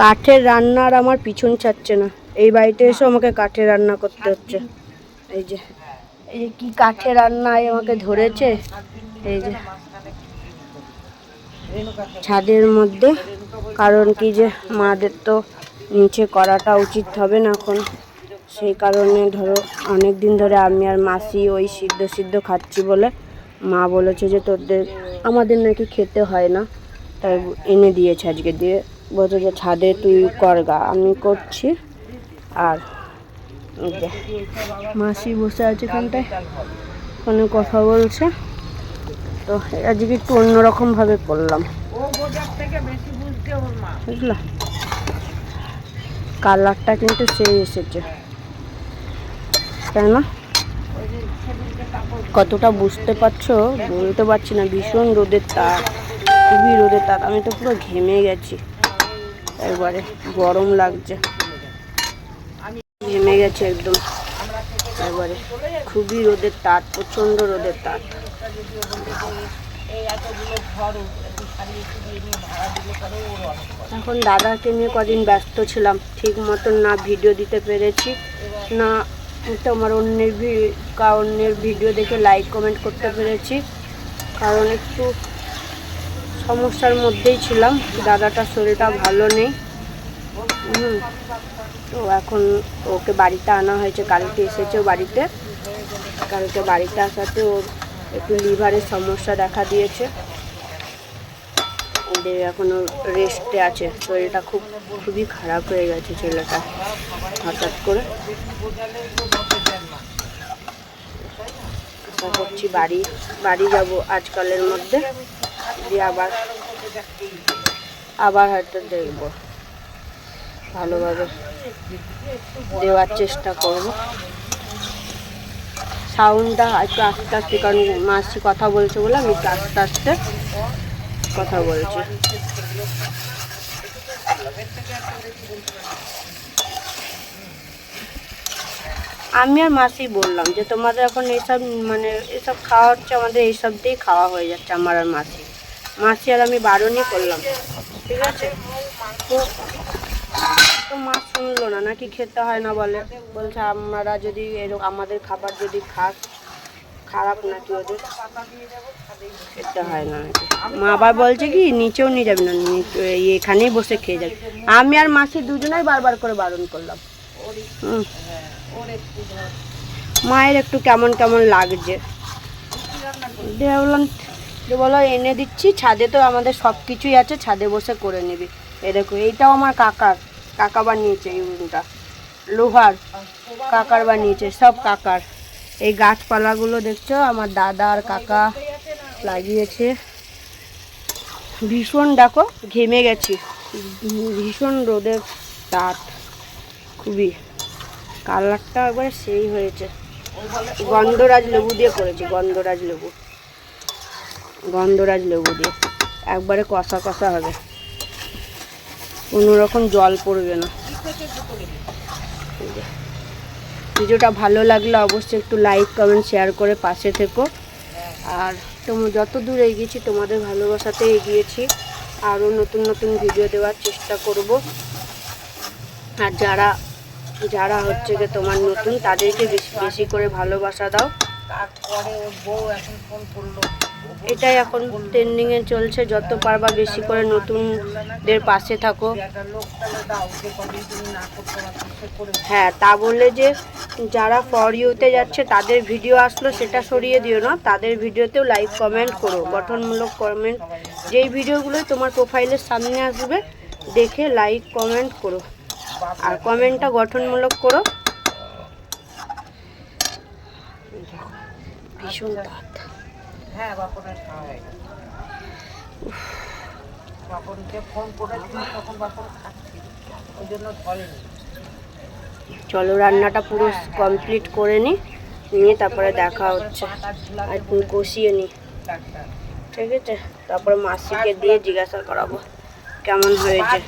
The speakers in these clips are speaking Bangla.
কাঠের রান্নার আমার পিছন ছাড়ছে না। এই বাড়িতে এসে আমাকে কাঠের রান্না করতে হচ্ছে। এই যে, এই কি কাঠের রান্নায় আমাকে ধরেছে? এই যে, ছাদের মধ্যে। কারণ কি যে মাদের তো নিচে করাটা উচিত হবে না এখন। সেই কারণে ধরো অনেক দিন ধরে আমি আর মাসি ওই সিদ্ধ সিদ্ধ খাচ্ছি বলে মা বলেছে যে তোদের, আমাদের নাকি খেতে হয় না। তাই এনে দিয়েছে আজকে দিয়ে। বলছে যে, ছাদে তুই করগা আমি করছি। আর মাসি বসে আছে এখানটায়। ফোনে কথা বলছে। তো আজকে একটু অন্যরকমভাবে করলাম। বুঝলা? কালারটা কিন্তু সেই এসেছে। তাই না? কতটা বুঝতে পারছ? বলতে পারছি না। ভীষণ রোদের তাপ, খুবই রোদের তাপ। আমি তো পুরো ঘেমে গেছি। একবারে গরম লাগছে। ঘেমে গেছে একদম। একবারে খুবই রোদের তাপ প্রচণ্ড রোদের তাপ এখন দাদাকে নিয়ে কদিন ব্যস্ত ছিলাম, ঠিক মতন না ভিডিও দিতে পেরেছি, না তোমার অন্যের অন্যের ভিডিও দেখে লাইক কমেন্ট করতে পেরেছি। কারণ একটু সমস্যার মধ্যেই ছিলাম। দাদাটার শরীরটা ভালো নেই। তো এখন ওকে বাড়িতে আনা হয়েছে। কালকে এসেছে বাড়িতে। কালকে বাড়িতে আসাতে ওর একটু লিভারের সমস্যা দেখা দিয়েছে। ওদের এখনও রেস্টে আছে। শরীরটা খুব, খুবই খারাপ হয়ে গেছে ছেলেটা। হঠাৎ করে। আশা করছি বাড়ি বাড়ি যাব আজকালের মধ্যে। দিয়ে আবার আবার হয়তো দেখব ভালোভাবে দেওয়ার চেষ্টা করব। সাউন্ডটা একটু আস্তে আস্তে, কারণ মাসি কথা বলছে বলে আমি একটু আস্তে আস্তে কথা বলছি। আমি আর মাসি বললাম যে, তোমাদের এখন এইসব মানে এসব খাওয়া হচ্ছে, আমাদের এইসব দিয়েই খাওয়া হয়ে যাচ্ছে, আমার আর মাসি মাসি আর আমি বারণই করলাম, ঠিক আছে? তো তো মা শুনলো না, নাকি খেতে হয় না বলে? বলছে আমরা যদি এরকম, আমাদের খাবার যদি খাস, খারাপ নাকি ওদের? খেতে হয় না মা আবার বলছে কি, নিচেও নিয়ে যাবে না এখানেই বসে খেয়ে যাবে। আমি আর মাসি দুজনেই বারবার করে বারণ করলাম। মায়ের একটু কেমন কেমন লাগছে। দিয়ে বললাম যে বলো, এনে দিচ্ছি, ছাদে তো আমাদের সব কিছুই আছে, ছাদে বসে করে নিবি। এ দেখো, এইটাও আমার কাকার, কাকা বানিয়েছে এই উনুনটা। লোহার কাকার বানিয়েছে, সব কাকার। এই গাছপালাগুলো দেখছ, আমার দাদা আর কাকা লাগিয়েছে। ভীষণ, দেখো, ঘেমে গেছি। ভীষণ রোদের তাপ, খুবই। কালারটা একবারে সেই হয়েছে। গন্ধরাজ লেবু দিয়ে করেছি, গন্ধরাজ লেবু। গন্ধরাজ লেবু দিয়ে। একবারে কষা কষা হবে। রকম জল পড়বে না। ভিডিওটা ভালো লাগলে অবশ্যই একটু লাইক, কমেন্ট, শেয়ার করে পাশে থেকো। আর তোমরা যত দূর এগিয়েছি, তোমাদের ভালোবাসাতে এগিয়েছি। আরও নতুন নতুন ভিডিও দেওয়ার চেষ্টা করব। আর যারা যারা হচ্ছে যে তোমার নতুন, তাদেরকে বেশি বেশি করে ভালোবাসা দাও। তারপরে ওর বউ এখন ফোন করল। এটাই এখন ট্রেন্ডিংয়ে চলছে, যত পারবা বেশি করে নতুনদের পাশে থাকো। হ্যাঁ তা বললে যে যারা ফর ইউতে যাচ্ছে, তাদের ভিডিও আসলো, সেটা সরিয়ে দিও না। তাদের ভিডিওতেও লাইক কমেন্ট করো। গঠনমূলক কমেন্ট যেই ভিডিওগুলো তোমার প্রোফাইলের সামনে আসবে, দেখে লাইক কমেন্ট করো। আর কমেন্টটা গঠনমূলক করো। ভীষণ তাপ হ্যাঁ বাপনের খাওয়া হয়ে গেছে। বাপনকে ফোন করেছিল তখন বাপন খাচ্ছিল ওই জন্য ধরেনি। চলো রান্নাটা পুরো কমপ্লিট করে নি নিয়ে তারপরে দেখা হচ্ছে। আর কষিয়ে নি। ঠিক আছে? তারপরে মাসিকে দিয়ে জিজ্ঞাসা করাবো কেমন হয়েছে।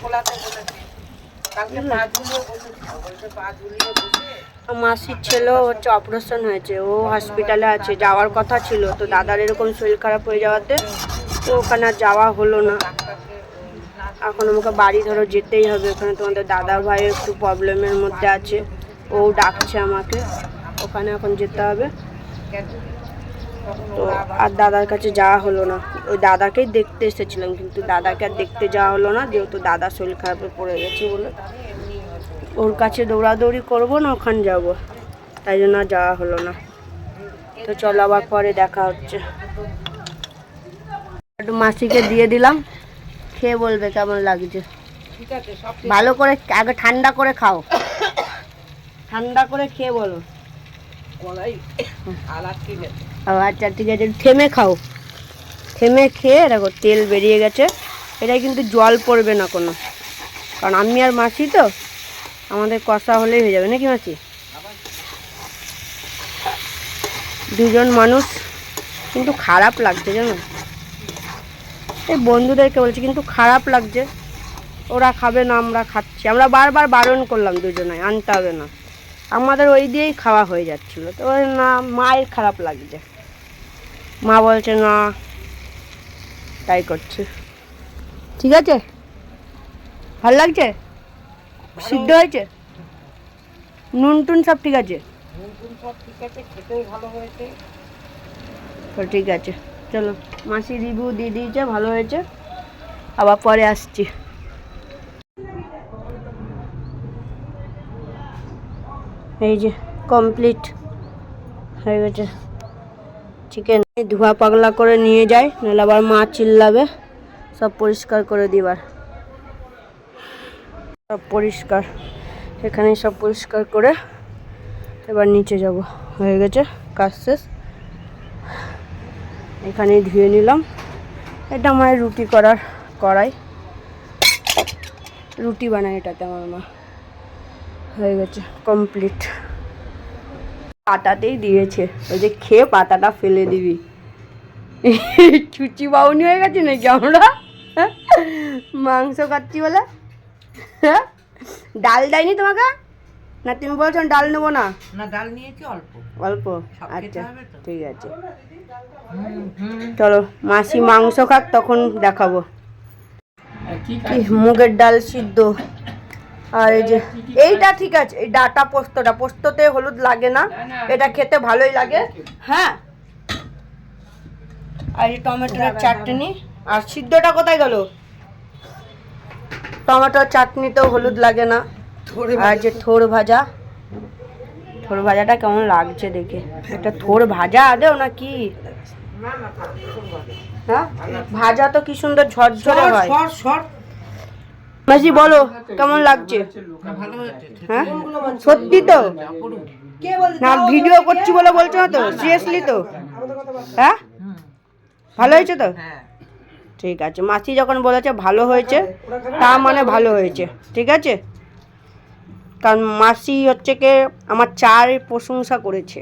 মাসির ছেলেও হচ্ছে অপারেশন হয়েছে ও হসপিটালে আছে যাওয়ার কথা ছিল তো দাদার এরকম শরীর খারাপ হয়ে যাওয়াতে তো ওখানে আর যাওয়া হলো না। না এখন আমাকে বাড়ি ধরো যেতেই হবে ওখানে তোমাদের দাদা ভাই একটু প্রবলেমের মধ্যে আছে ও ডাকছে আমাকে ওখানে এখন যেতে হবে। তো আর দাদার কাছে যাওয়া হলো না। ওই দাদাকেই দেখতে এসেছিলাম কিন্তু দাদাকে আর দেখতে যাওয়া হলো না যেহেতু দাদা শরীর খারাপে পড়ে গেছে বলে। ওর কাছে দৌড়াদৌড়ি করব না ওখানে যাব। তাই জন্য যাওয়া হলো না। তো চলো আবার পরে দেখা হচ্ছে। একটু মাসিকে দিয়ে দিলাম খেয়ে বলবে কেমন লাগছে। ভালো করে আগে ঠান্ডা করে খাও। ঠান্ডা করে খেয়ে বলো। গলাই আলাদ আচ্ছা ঠিক আছে, থেমে খাও। থেমে খেয়ে, দেখো, তেল বেরিয়ে গেছে। এটা কিন্তু জল পড়বে না কোনো। কারণ আমি আর মাসি তো, আমাদের কষা হলেই হয়ে যাবে, নাকি মাসি? দুজন মানুষ, কিন্তু খারাপ লাগছে, জানো? এই বন্ধুদেরকে বলছি, কিন্তু খারাপ লাগছে। ওরা খাবে না, আমরা খাচ্ছি। আমরা বারবার বারণ করলাম দুজনে আনতে হবে না। আমাদের ওই দিয়েই খাওয়া হয়ে যাচ্ছিল। তো না, মায়ের খারাপ লাগছে। মা বলছে না। তাই করছে। ঠিক আছে? ভালো লাগছে? সিদ্ধ হয়েছে? নুন টুন সব ঠিক আছে? ঠিক আছে চলো। মাসি রিভিউ দিয়ে দিয়েছে ভালো হয়েছে আবার পরে আসছি। এই যে কমপ্লিট হয়ে গেছে। চিকেন ধোয়া পাগলা করে নিয়ে যায়, নাহলে আবার মা চিল্লাবে। সব পরিষ্কার করে দিবার সব পরিষ্কার। এখানে সব পরিষ্কার করে এবার নিচে যাব। হয়ে গেছে, কাজ শেষ। এখানে ধুয়ে নিলাম। এটা আমার রুটি করার কড়াই। রুটি বানায় এটাতে আমার মা। হয়ে গেছে কমপ্লিট পাতাতেই দিয়েছে। ওই যে খেয়ে পাতাটা ফেলে দিবি। চুচি বাউনি হয়ে গেছে নাকি আমরা? হ্যাঁ? মাংস খাচ্ছি বলে? হ্যাঁ? ডাল দেয়নি তোমাকে? না তুমি বলছো ডাল নেব না? না ডাল নিয়েছি অল্প। অল্প? আচ্ছা ঠিক আছে। চলো মাসি মাংস খাক তখন দেখাবো। মুগের ডাল সিদ্ধ। আর এই যে এইটা ঠিক আছে এই ডাটা পোস্তটা পোস্ততে হলুদ লাগে না এটা খেতে ভালোই লাগে। হ্যাঁ। আর এই টমেটোর চাটনি আর সিদ্ধটা কোথায় গেল? টমেটোর চাটনিতেও হলুদ লাগে না। আর যে থোর ভাজা। থোর ভাজাটা কেমন লাগছে দেখে। একটা থোর ভাজা আদেও না কি? হ্যাঁ? ভাজা তো কি সুন্দর ঝরঝরে হয়। মাসি, বলো, কেমন লাগছে? হ্যাঁ? সত্যি তো? না ভিডিও করছি বলে বলছো না তো? সিরিয়াসলি তো? হ্যাঁ? ভালো হয়েছে তো? ঠিক আছে, মাসি যখন বলেছে ভালো হয়েছে, তা মানে ভালো হয়েছে, ঠিক আছে? কারণ মাসি হচ্ছে কে, আমার চার প্রশংসা করেছে।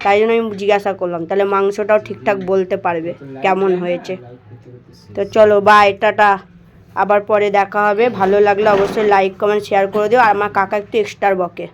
তাই জন্য আমি জিজ্ঞাসা করলাম, তাহলে মাংসটাও ঠিকঠাক বলতে পারবে, কেমন হয়েছে? তো চলো বাই টাটা। আবার পরে দেখা হবে। ভালো লাগলে অবশ্যই লাইক কমেন্ট শেয়ার করে দিও। আর আমার কাকা একটু এক্সট্রা বকে।